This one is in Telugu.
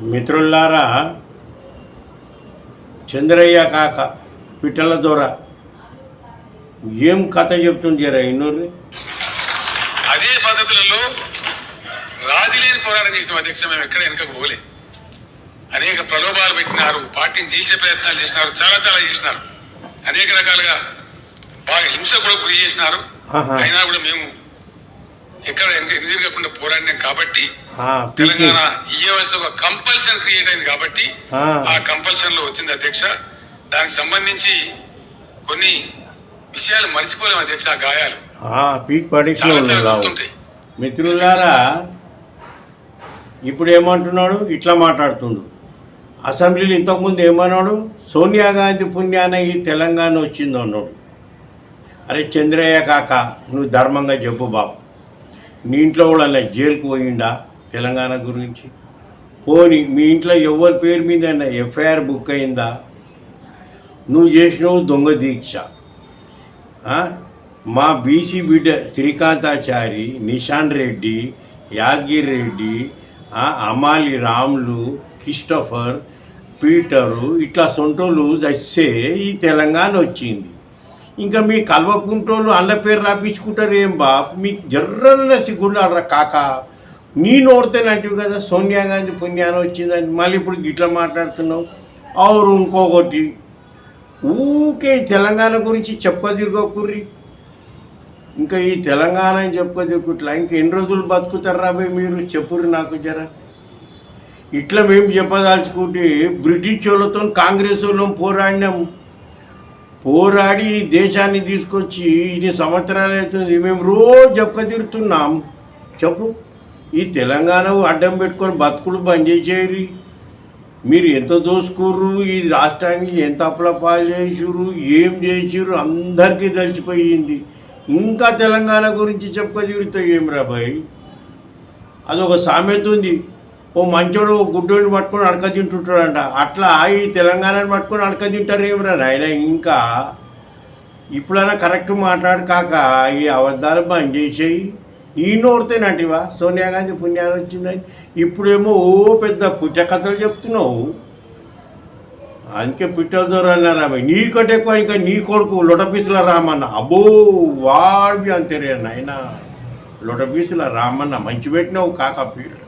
మిత్రులారా చంద్రయ్య కాక పిట్టల దొర. ఏం కథ చెప్తుంటారా ఇన్నూరు? అదే పద్ధతులలో రాజీ లేని పోరాటం చేసిన అధ్యక్ష మేము ఎక్కడ వెనకకు పోలే. అనేక ప్రలోభాలు పెట్టినారు పార్టీని చీల్చే ప్రయత్నాలు చేసినారు చాలా చాలా చేసినారు. అనేక రకాలుగా బాగా హింస కూడా గురి చేసినారు. అయినా కూడా మేము ఎక్కడ వెనక ఎదురుగకుండా పోరాడినాం కాబట్టి తెలంగాణ ఇయ్యవలసిన ఒక కంపల్షన్ క్రియేట్ అయింది కాబట్టి ఆ, కంపల్షన్లో వచ్చింది అధ్యక్ష. దానికి సంబంధించి కొన్ని విషయాలు మర్చిపోలేము అధ్యక్ష ఆ గాయాలు. పీక్ గుర్తుంటాయి. మిత్రులారా ఇప్పుడు ఏమంటున్నాడు? ఇట్లా మాట్లాడుతుండు. అసెంబ్లీలో ఇంతకుముందు ఏమన్నాడు? సోనియా గాంధీ పుణ్యాన ఈ తెలంగాణ వచ్చింది అన్నాడు. అరే చంద్రయ్య కాక నువ్వు ధర్మంగా చెప్పు బాబు నీ ఇంట్లో కూడా అలా జైలుకు పోయిండా తెలంగాణ గురించి? పోని మీ ఇంట్లో ఎవరి పేరు మీద ఎఫ్ఐఆర్ బుక్ అయిందా? నువ్వు చేసినావు దొంగ దీక్ష. మా బీసీ బిడ్డ శ్రీకాంతాచారి నిషాన్ రెడ్డి యాదగిరి రెడ్డి అమాలి రాములు క్రిస్టఫర్ పీటరు ఇట్లా సొంటోళ్ళు చస్తే ఈ తెలంగాణ వచ్చింది. ఇంకా మీ కల్వకుంటోళ్ళు అన్న పేరు రాపించుకుంటారు ఏం బా మీకు జర్రన్న సిగ్గుండాలరా కాక. నీ నోడితేనంటివి కదా సోనియా గాంధీ పుణ్యాన్ని వచ్చిందని మళ్ళీ ఇప్పుడు గిట్లా మాట్లాడుతున్నావు. అవురు ఇంకొకటి. ఊకే తెలంగాణ గురించి చెప్పదిరుగోకుర్రి. ఇంకా ఈ తెలంగాణ అని చెప్పుకోదిరుకుట్లా ఇంకా ఎన్ని రోజులు బతుకుతారు రాబోయ్ మీరు? చెప్పుర్రి నాకు జర. ఇట్లా మేము చెప్పదలుచుకుంటే బ్రిటిష్ వాళ్ళతో కాంగ్రెస్ వాళ్ళం పోరాడినాం పోరాడి దేశాన్ని తీసుకొచ్చి ఇన్ని సంవత్సరాలు అవుతుంది. మేము రోజు చెప్పుక తిరుగుతున్నాం. చెప్పు. ఈ తెలంగాణ అడ్డం పెట్టుకొని బతుకులు బంద్ చేసేరి మీరు ఎంత దోసుకుర్రు? ఈ రాష్ట్రానికి ఎంత అప్లపాలు చేసిర్రు? ఏం చేసిర్రు? అందరికీ తెలిసిపోయింది. ఇంకా తెలంగాణ గురించి చెప్పుక తిరుగుతాయి ఏం రాబాయి అదొక సామెత ఉంది. ఓ మంచోడు ఓ గుడ్డోని పట్టుకొని అడక తింటుంటాడంట. అట్లా ఈ తెలంగాణని పట్టుకొని అడక తింటారు ఏమిరా ఆయన ఇంకా ఇప్పుడైనా కరెక్ట్ మాట్లాడు కాక ఈ అబద్ధాలు బంద్ చేసేయి. నీ నోరుతేనంటివా సోనియా గాంధీ పుణ్యాన్ని వచ్చిందని. ఇప్పుడేమో ఓ పెద్ద పుట్ట కథలు చెప్తున్నావు. అందుకే పుట్టదోరు అన్నారా నీకంటే ఎక్కువ ఇంకా నీ కొడుకు లొటపీసుల రామన్న. అబ్బో వాడి అంతేరే నాయన. లొటపీసుల రామన్న మంచి పెట్టినావు కాక పేరు.